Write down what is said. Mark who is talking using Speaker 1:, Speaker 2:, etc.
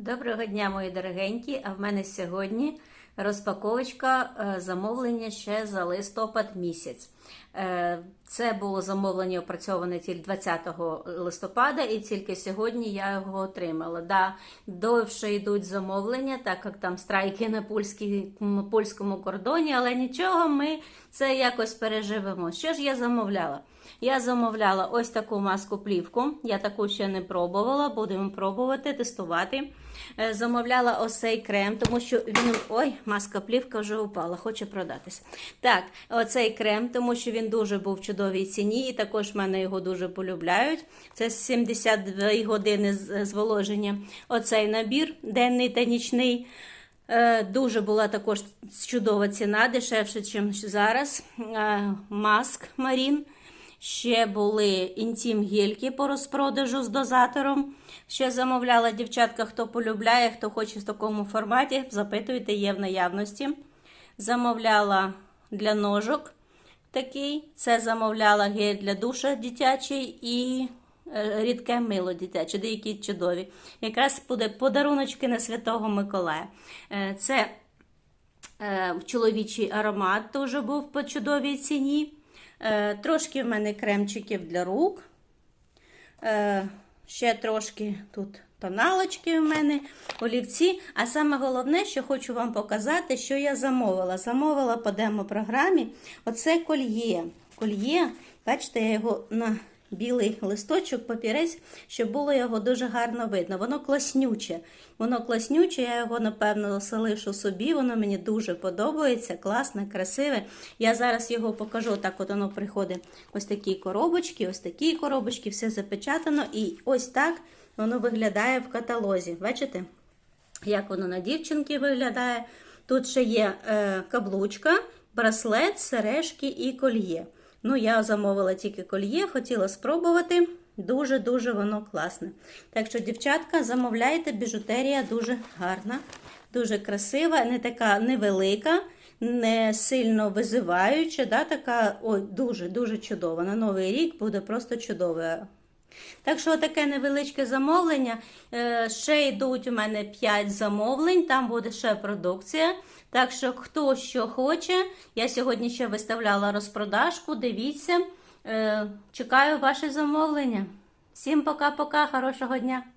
Speaker 1: Доброго дня, мої дорогенькі! А в мене сьогодні розпаковочка е, замовлення ще за листопад місяць. Е, Це було замовлення опрацьоване тільки 20 листопада, і тільки сьогодні я його отримала. Да, довше йдуть замовлення, так як там страйки на польській, польському кордоні, але нічого, ми це якось переживемо. Що ж я замовляла? Я замовляла ось таку маску плівку. Я таку ще не пробувала, будемо пробувати, тестувати. Е, Замовляла ось крем, тому що він. Ой, маска плівка вже упала, хоче продатись. Так, оцей крем, тому що він дуже був в чудовій ціні, і також мене його дуже полюбляють. Це 72 години зволоження. Оцей набір денний та нічний. Е, Дуже була також чудова ціна, дешевше, ніж зараз. Е, Маск Марін. Ще були інтім гельки по розпродажу з дозатором. Ще замовляла дівчатка, хто полюбляє, хто хоче в такому форматі. Запитуйте, є в наявності. Замовляла для ножок такий. Це замовляла гель для душа дитячий і е, рідке мило дитяче, деякі чудові. Якраз буде подаруночки на Святого Миколая. Е, Це Е, чоловічий аромат теж був по чудовій ціні. Е, Трошки в мене кремчиків для рук. Е, Ще трошки тут тоналочки в мене, олівці. А саме головне, що хочу вам показати, що я замовила. Замовила по демо-програмі оце кольє. Кольє, бачите, я його на білий листочок, папірець, щоб було його дуже гарно видно. Воно класнюче. Воно класнюче, я його, напевно, залишу собі. Воно мені дуже подобається, класне, красиве. Я зараз його покажу. Так, от воно приходить ось такі коробочки, ось такі коробочки, все запечатано. І ось так воно виглядає в каталозі. Бачите? Як воно на дівчинки виглядає. Тут ще є е, каблучка, браслет, сережки і кольє. Ну, я замовила тільки кольє, хотіла спробувати. Дуже-дуже воно класне. Так що, дівчатка, замовляйте, біжутерія дуже гарна, дуже красива, не така невелика, не сильно визиваюча, да, така дуже-дуже чудова. На Новий рік буде просто чудове. Так що таке невеличке замовлення. Е, Ще йдуть у мене 5 замовлень, там буде ще продукція. Так що, хто що хоче, я сьогодні ще виставляла розпродажку. Дивіться, Е, чекаю ваше замовлення. Всім пока-пока, хорошого дня!